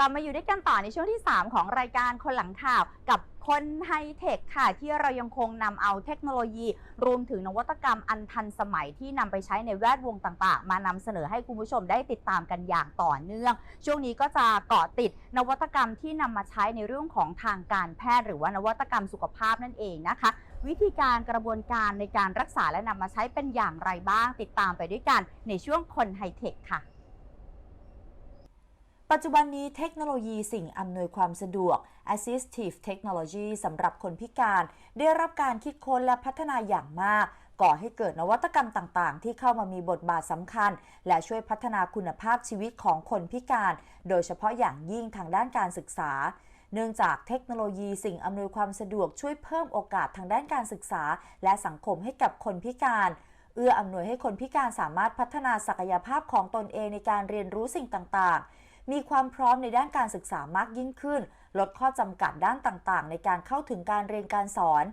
กลับมาอยู่ด้วยกันต่อในช่วงที่ 3 ของรายการคนหลังข่าวกับคนไฮเทคค่ะ ที่เรายังคงนำเอาเทคโนโลยี รวมถึงนวัตกรรมอันทันสมัยที่นำไปใช้ในแวดวงต่างๆ มานำเสนอให้คุณผู้ชมได้ติดตามกันอย่างต่อเนื่อง ช่วงนี้ก็จะเกาะติดนวัตกรรมที่นำมาใช้ในเรื่องของทางการแพทย์ หรือว่านวัตกรรมสุขภาพนั่นเองนะคะ วิธีการกระบวนการในการรักษาและนำมาใช้เป็นอย่างไรบ้าง ติดตามไปด้วยกันในช่วงคนไฮเทคค่ะ ปัจจุบันนี้เทคโนโลยีสิ่งอำนวยความสะดวก Assistive Technology สำหรับคนพิการ ได้รับการคิดค้นและพัฒนาอย่างมาก ก่อให้เกิดนวัตกรรมต่างๆ ที่เข้ามามีบทบาทสำคัญ และช่วยพัฒนาคุณภาพชีวิตของคนพิการ โดยเฉพาะอย่างยิ่งทางด้านการศึกษาเนื่องจากเทคโนโลยีสิ่งอำนวยความสะดวกช่วยเพิ่มโอกาสทางด้านการศึกษา และสังคมให้กับคนพิการ เอื้ออำนวยให้คนพิการสามารถพัฒนาศักยภาพของตนเองในการเรียนรู้สิ่งต่างๆ มีความพร้อมในด้านการศึกษามากยิ่งขึ้น ลดข้อจำกัดด้านต่างๆ ในการเข้าถึงการเรียนการสอน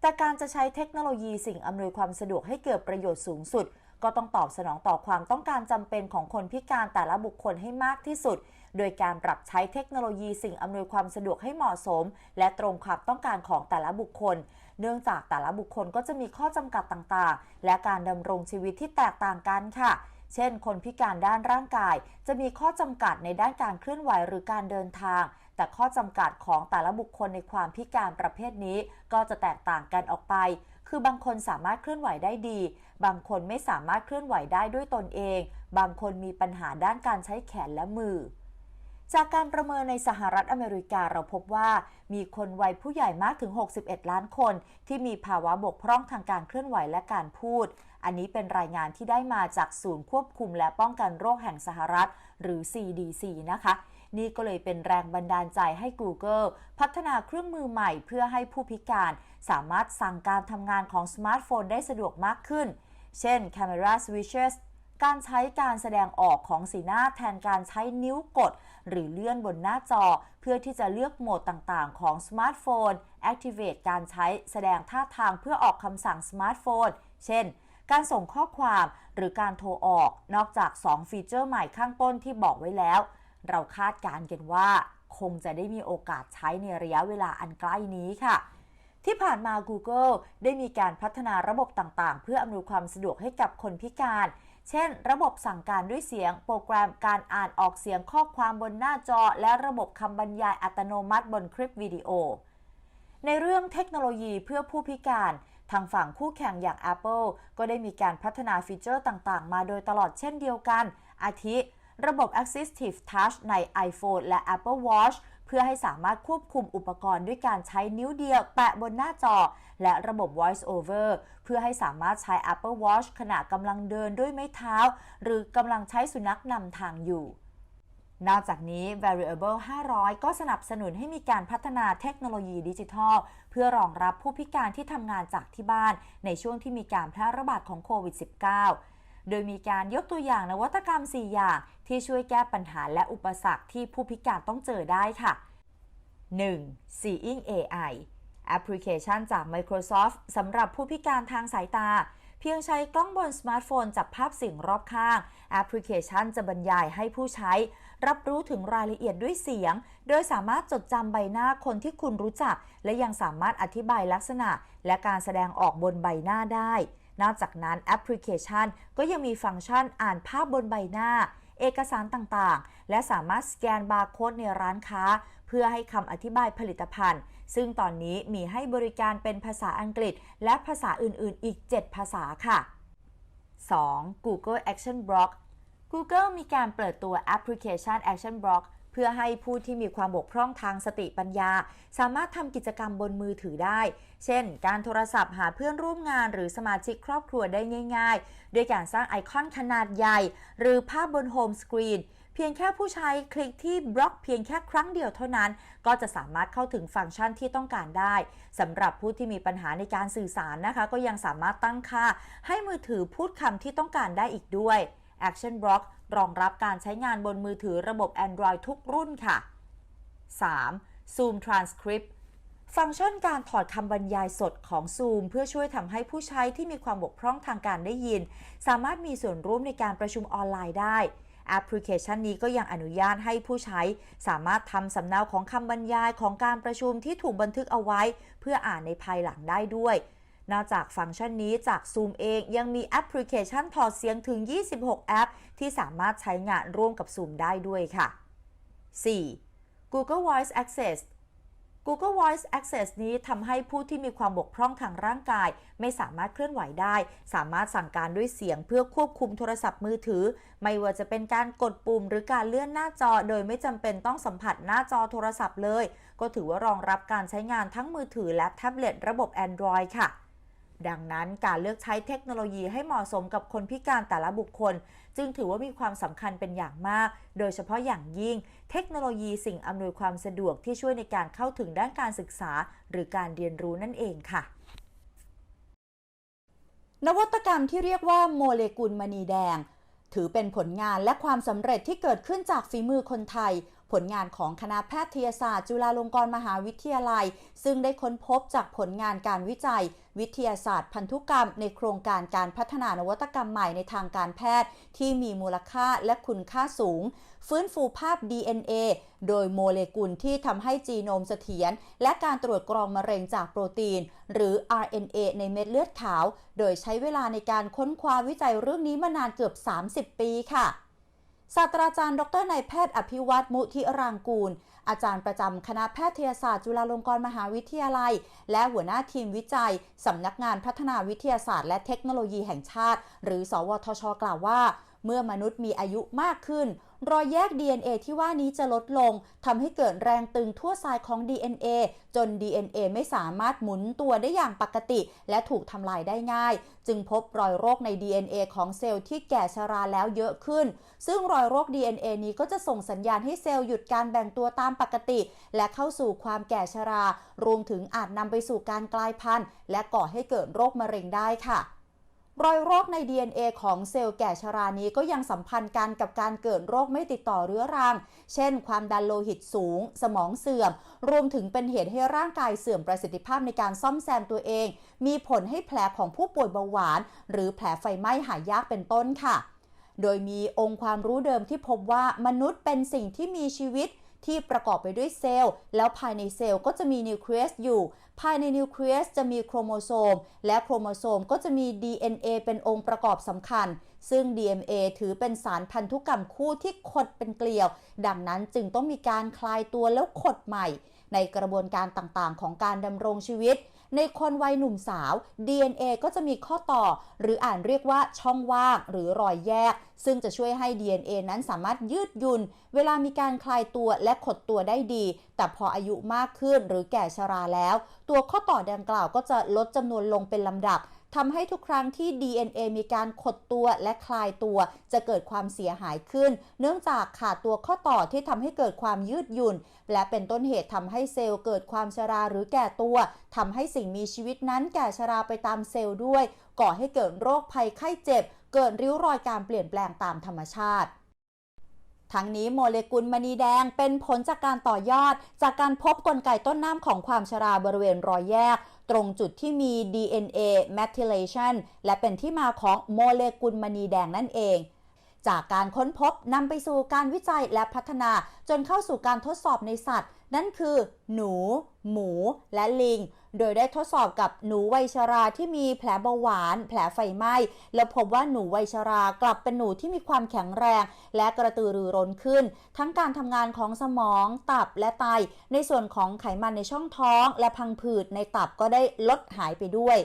แต่การจะใช้เทคโนโลยีสิ่งอำนวยความสะดวกให้เกิดประโยชน์สูงสุด ก็ต้องตอบสนองต่อความต้องการจำเป็นของคนพิการแต่ละบุคคลให้มากที่สุด โดยการปรับใช้เทคโนโลยีสิ่งอำนวยความสะดวกให้เหมาะสม และตรงความต้องการของแต่ละบุคคล เนื่องจากแต่ละบุคคลก็จะมีข้อจำกัดต่างๆ และการดำรงชีวิตที่แตกต่างกันค่ะ เช่น คนพิการด้านร่างกาย จะมีข้อจำกัดในด้านการเคลื่อนไหวหรือการเดินทาง แต่ข้อจำกัดของแต่ละบุคคลในความพิการประเภทนี้ ก็จะแตกต่างกันออกไป คือบางคนสามารถเคลื่อนไหวได้ดี บางคนไม่สามารถเคลื่อนไหวได้ด้วยตนเอง บางคนมีปัญหาด้านการใช้แขนและมือ จากการประเมินในสหรัฐอเมริกาเราพบว่า มีคนวัยผู้ใหญ่มากถึง 61 ล้านคน ที่มีภาวะบกพร่องทางการเคลื่อนไหวและการพูด อันนี้เป็นรายงานที่ได้มาจากศูนย์ควบคุมและป้องกันโรคแห่งสหรัฐ หรือ CDC นะคะ นี่ก็เลยเป็นแรงบันดาลใจให้ Google พัฒนาเครื่องมือใหม่เพื่อให้ผู้พิการ สามารถสั่งการทำงานของสมาร์ทโฟนได้สะดวกมากขึ้น เช่น Camera Switches การใช้การแสดงออกของสีหน้าแทนการใช้นิ้วกด หรือเลื่อนบนหน้าจอ เพื่อที่จะเลือกโหมดต่างๆ ของสมาร์ทโฟน Activate การใช้แสดงท่าทางเพื่อออกคำสั่งสมาร์ทโฟน เช่น การส่งข้อความหรือการโทรออก นอกจาก 2 ฟีเจอร์ใหม่ข้างต้นที่บอกไว้แล้ว เราคาดการณ์กันว่า คงจะได้มีโอกาสใช้ในระยะเวลาอันใกล้นี้ค่ะที่ผ่านมา Google ได้มีการพัฒนาระบบต่างๆ เพื่ออำนวยความสะดวกให้กับคนพิการ เช่น ระบบสั่งการด้วยเสียง โปรแกรมการอ่านออกเสียงข้อความบนหน้าจอ และระบบคำบรรยายอัตโนมัติบนคลิปวิดีโอ ในเรื่องเทคโนโลยีเพื่อผู้พิการ ทางฝั่งคู่แข่งอย่าง Apple ก็ได้มีการพัฒนาฟีเจอร์ต่างๆ มาโดยตลอดเช่นเดียวกัน อาทิ ระบบ Assistive Touch ใน iPhone และ Apple Watch พื่อให้สามารถควบคุมอุปกรณ์ด้วยการใช้นิ้วเดียวแปะบนหน้าจอ และระบบ Voice Over เพื่อให้สามารถใช้ Apple Watch ขณะกำลังเดินด้วยไม้เท้า หรือกำลังใช้สุนัขนำทางอยู่นอกจากนี้ Variable 500 ก็สนับสนุนให้มีการพัฒนาเทคโนโลยีดิจิทัล เพื่อรองรับผู้พิการที่ทำงานจากที่บ้าน ในช่วงที่มีการแพร่ระบาดของโควิด -19 โดยมีการยกตัวอย่างนวัตกรรม 4 อย่างที่ช่วยแก้ปัญหาและอุปสรรคที่ผู้พิการต้องเจอได้ค่ะ 1. Seeing AI แอปพลิเคชันจาก Microsoft สำหรับผู้พิการทางสายตา เพียงใช้กล้องบนสมาร์ทโฟนจับภาพสิ่งรอบข้าง แอปพลิเคชันจะบรรยายให้ผู้ใช้ รับรู้ถึงรายละเอียดด้วยเสียง โดยสามารถจดจำใบหน้าคนที่คุณรู้จัก และยังสามารถอธิบายลักษณะ และการแสดงออกบนใบหน้าได้ นอกจากนั้นแอปพลิเคชัน ก็ยังมีฟังก์ชันอ่านภาพบนใบหน้า เอกสารต่างๆ และสามารถสแกนบาร์โค้ดในร้านค้า เพื่อให้คำอธิบายผลิตภัณฑ์ ซึ่งตอนนี้มีให้บริการเป็นภาษาอังกฤษ และภาษาอื่นๆ อีก 7 ภาษาค่ะ 2. Google Action Block Google มีการเปิดตัวแอปพลิเคชัน Action Block เพื่อให้ผู้ที่มีความบกพร่องทางสติปัญญา สามารถทำกิจกรรมบนมือถือได้ เช่น การโทรศัพท์หาเพื่อนร่วมงานหรือสมาชิกครอบครัวได้ง่าย ๆ ด้วยการสร้างไอคอนขนาดใหญ่ หรือภาพบนโฮมสกรีนเพียงแค่ผู้ใช้คลิกที่บล็อกเพียงแค่ครั้งเดียวเท่านั้น ก็จะสามารถเข้าถึงฟังก์ชันที่ต้องการได้สำหรับผู้ที่มีปัญหาในการสื่อสารนะคะ ก็ยังสามารถตั้งค่า ให้มือถือพูดคำที่ต้องการได้อีกด้วย Action Block รองรับการใช้งานบนมือถือระบบ Android ทุกรุ่นค่ะ 3. Zoom Transcript ฟังก์ชันการถอดคำบรรยายสดของ Zoom เพื่อช่วยทำให้ผู้ใช้ที่มีความบกพร่องทางการได้ยิน สามารถมีส่วนร่วมในการประชุมออนไลน์ได้แอปพลิเคชันนี้ก็ยังอนุญาตให้ผู้ใช้ สามารถทำสำเนาของคำบรรยายของการประชุมที่ถูกบันทึกเอาไว้ เพื่ออ่านในภายหลังได้ด้วย นอกจากฟังก์ชันนี้จาก Zoom เองยังมีแอปพลิเคชันถอดเสียงถึง 26 แอป ที่สามารถใช้งานร่วมกับ Zoom ได้ด้วยค่ะ 4. Google Voice Access Google Voice Access นี้ทำให้ผู้ที่มีความบกพร่องทางร่างกาย ไม่สามารถเคลื่อนไหวได้ สามารถสั่งการด้วยเสียงเพื่อควบคุมโทรศัพท์มือถือ ไม่ว่าจะเป็นการกดปุ่มหรือการเลื่อนหน้าจอ โดยไม่จำเป็นต้องสัมผัสหน้าจอโทรศัพท์เลย ก็ถือว่ารองรับการใช้งานทั้งมือถือและแท็บเล็ตระบบ Android ค่ะ ดังนั้นการเลือกใช้เทคโนโลยีให้เหมาะสมกับคนพิการแต่ละบุคคล จึงถือว่ามีความสำคัญเป็นอย่างมาก โดยเฉพาะอย่างยิ่ง เทคโนโลยีสิ่งอำนวยความสะดวกที่ช่วยในการเข้าถึงด้านการศึกษา หรือการเรียนรู้นั่นเองค่ะนวัตกรรมที่เรียกว่าโมเลกุลมณีแดง ถือเป็นผลงานและความสำเร็จที่เกิดขึ้นจากฝีมือคนไทย ผลงานของคณะแพทยศาสตร์ จุฬาลงกรณ์มหาวิทยาลัย ซึ่งได้ค้นพบจากผลงานการวิจัย วิทยาศาสตร์ พันธุกรรม ในโครงการการพัฒนานวัตกรรมใหม่ในทางการแพทย์ ที่มีมูลค่าและคุณค่าสูง ฟื้นฟูภาพ DNA โดยโมเลกุลที่ทำให้จีโนมเสถียรและการตรวจกรองมะเร็งจากโปรตีน หรือ RNA ในเม็ดเลือดขาว โดยใช้เวลาในการค้นคว้าวิจัยเรื่องนี้มานานเกือบ 30 ปีค่ะ ศาสตราจารย์ ดรนายแพทย์อภิวัตมุทิรางกูล อาจารย์ประจำคณะแพทยศาสตร์จุฬาลงกรณ์มหาวิทยาลัย และหัวหน้าทีมวิจัย สำนักงานพัฒนาวิทยาศาสตร์และเทคโนโลยีแห่งชาติ หรือ สวทช กล่าวว่า เมื่อมนุษย์มีอายุมากขึ้น รอยแยก DNA ที่ว่านี้จะลดลงทำให้เกิดแรงตึงทั่วทรายของ DNA จน DNA ไม่สามารถหมุนตัวได้อย่างปกติ และถูกทำลายได้ง่าย จึงพบรอยโรคใน DNA ของเซลล์ที่แก่ชราแล้วเยอะขึ้น ซึ่งรอยโรค DNA นี้ก็จะส่งสัญญาณให้เซลล์หยุดการแบ่งตัวตามปกติ และเข้าสู่ความแก่ชรา รวมถึงอาจนำไปสู่การกลายพันธุ์ และก่อให้เกิดโรคมะเร็งได้ค่ะ รอยโรคใน DNA ของเซลล์แก่ชรานี้ก็ยังสัมพันธ์กันกับการเกิดโรคไม่ติดต่อเรื้อรัง เช่น ความดันโลหิตสูง สมองเสื่อม รวมถึงเป็นเหตุให้ร่างกายเสื่อมประสิทธิภาพในการซ่อมแซมตัวเอง มีผลให้แผลของผู้ป่วยเบาหวาน หรือแผลไฟไหม้หายากเป็นต้นค่ะ โดยมีองค์ความรู้เดิมที่พบว่ามนุษย์เป็นสิ่งที่มีชีวิต ที่ประกอบไปด้วยเซลล์ แล้วภายในเซลล์ก็จะมีนิวเคลียสอยู่ ภายในนิวเคลียสจะมีโครโมโซม และโครโมโซมก็จะมี DNA เป็นองค์ประกอบสำคัญ ซึ่ง DNA ถือเป็นสารพันธุกรรมคู่ที่ขดเป็นเกลียว ดังนั้นจึงต้องมีการคลายตัวแล้วขดใหม่ ในกระบวนการต่างๆ ของการดำรงชีวิต ในคนวัยหนุ่มสาว DNA ก็จะมีข้อต่อ หรืออ่านเรียกว่าช่องว่างหรือรอยแยก ซึ่งจะช่วยให้ DNA นั้นสามารถยืดหยุ่นเวลามีการคลายตัวและขดตัวได้ดี แต่พออายุมากขึ้นหรือแก่ชราแล้ว ตัวข้อต่อดังกล่าวก็จะลดจำนวนลงเป็นลำดับ ทำให้ทุกครั้งที่ DNA มีการขดตัวและคลายตัว จะเกิดความเสียหายขึ้น เนื่องจากขาดตัวข้อต่อที่ทำให้เกิดความยืดหยุ่น และเป็นต้นเหตุทำให้เซลล์เกิดความชราหรือแก่ตัวทำให้สิ่งมีชีวิตนั้นแก่ชราไปตามเซลล์ด้วย ก่อให้เกิดโรคภัยไข้เจ็บ เกิดริ้วรอยการเปลี่ยนแปลงตามธรรมชาติทั้งนี้โมเลกุลมณีแดงเป็นผลจากการต่อยอด จากการพบกลไกต้นน้ำของความชราบริเวณรอยแยก ตรงจุดที่มี DNA methylation และเป็นที่มาของโมเลกุลมณีแดงนั่นเอง จากการค้นพบนำไปสู่การวิจัยและพัฒนาจนเข้าสู่การทดสอบในสัตว์ นั่นคือ หนู หมู และลิง โดยได้ทดสอบกับหนูไวชราที่มีแผลเบาหวาน แผลไฟไหม้ แล้วพบว่าหนูไวชรากลับเป็นหนูที่มีความแข็งแรง และกระตือรือร้นขึ้น ทั้งการทำงานของสมอง ตับและไต ในส่วนของไขมันในช่องท้อง และพังผืดในตับก็ได้ลดหายไปด้วย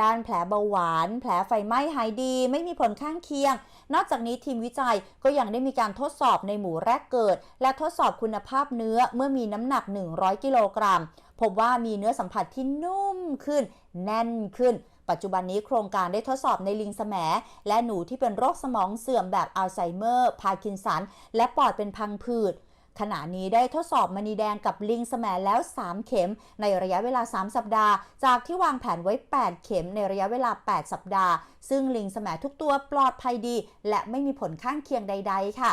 ด้านแผลเบาหวาน แผลไฟไหม้หายดี ไม่มีผลข้างเคียง นอกจากนี้ทีมวิจัยก็ยังได้มีการทดสอบในหมูแรกเกิด และทดสอบคุณภาพเนื้อเมื่อมีน้ำหนัก 100 กิโลกรัม พบว่ามีเนื้อสัมผัสที่นุ่มขึ้น แน่นขึ้น ปัจจุบันนี้โครงการได้ทดสอบในลิงสแหมและหนูที่เป็นโรคสมองเสื่อมแบบอัลไซเมอร์ พาร์กินสัน และปอดเป็นพังผืด ขณะนี้ได้ทดสอบมณีแดงกับลิงสแหมแล้ว 3 เข็ม ในระยะเวลา 3 สัปดาห์ จากที่วางแผนไว้ 8 เข็มในระยะเวลา 8 สัปดาห์ ซึ่งลิงสแหมทุกตัวปลอดภัยดี และไม่มีผลข้างเคียงใด ๆ ค่ะ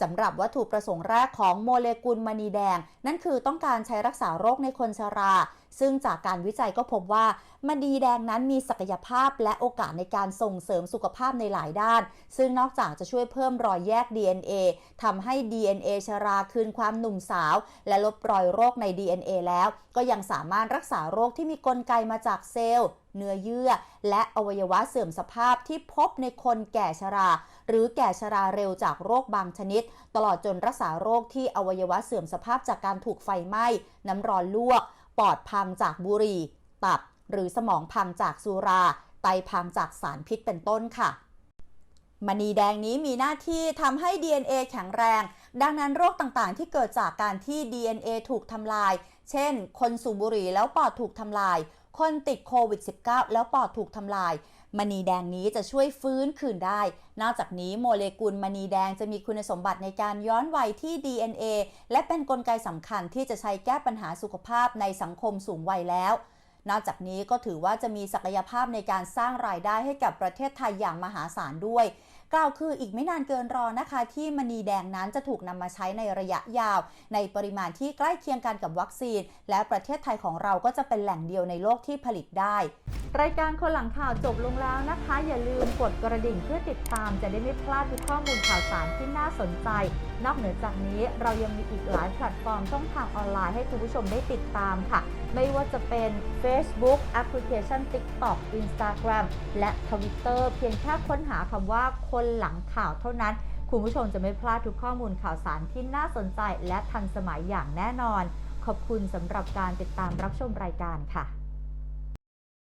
สำหรับวัตถุประสงค์แรกของโมเลกุลมณีแดง นั่นคือต้องการใช้รักษาโรคในคนชรา ซึ่งจากการวิจัยก็พบว่ามณีแดงนั้นมีศักยภาพและโอกาสในการส่งเสริมสุขภาพในหลายด้าน ซึ่งนอกจากจะช่วยเพิ่มรอยแยก DNA ทำให้ DNA ชราคืนความหนุ่มสาว และลบรอยโรคใน DNA แล้ว ก็ยังสามารถรักษาโรคที่มีกลไกมาจากเซลล์เนื้อเยื่อ และอวัยวะเสื่อมสภาพที่พบในคนแก่ชรา หรือแก่ชราเร็วจากโรคบางชนิด ตลอดจนรักษาโรคที่อวัยวะเสื่อมสภาพจากการถูกไฟไหม้ น้ำร้อนลวก ปอดพังจากบุหรี่ ตับ หรือสมองพังจากสุรา ไตพังจากสารพิษเป็นต้นค่ะมณีแดงนี้มีหน้าที่ทำให้ DNA แข็งแรง ดังนั้นโรคต่างๆ ที่เกิดจากการที่ DNA ถูกทำลาย เช่น คนสูบบุหรี่แล้วปอดถูกทำลาย คนติดโควิด -19 แล้วปอดถูกทำลาย มณีแดงนี้จะช่วยฟื้นคืนได้ นอกจากนี้โมเลกุลมณีแดงจะมีคุณสมบัติในการย้อนวัยที่ DNA และเป็นนกลไกสำคัญที่จะใช้แก้ปัญหาสุขภาพในสังคมสูงวัยแล้ว นอกจากนี้ก็ถือว่าจะมีศักยภาพในการสร้างรายได้ให้กับประเทศไทยอย่างมหาศาลด้วยกล่าวคืออีกไม่นานเกินรอนะคะ ที่มณีแดงนั้นจะถูกนำมาใช้ในระยะยาว ในปริมาณที่ใกล้เคียงกันกับวัคซีน และประเทศไทยของเราก็จะเป็นแหล่งเดียวในโลกที่ผลิตได้ รายการคนหลังข่าวจบลงแล้วนะคะ อย่าลืมกดกระดิ่งเพื่อติดตามจะได้ไม่พลาดทุกข้อมูลข่าวสารที่น่าสนใจ นอกเหนือจากนี้เรายังมีอีกหลายแพลตฟอร์มช่องทางออนไลน์ให้คุณผู้ชมได้ติดตามค่ะ ไม่ว่าจะเป็น Facebook แอปพลิเคชัน TikTok Instagram และ Twitter เพียงแค่ค้นหาคำว่าคนหลังข่าวเท่านั้น คุณผู้ชมจะไม่พลาดทุกข้อมูลข่าวสารที่น่าสนใจและทันสมัยอย่างแน่นอน ขอบคุณสำหรับการติดตามรับชมรายการค่ะ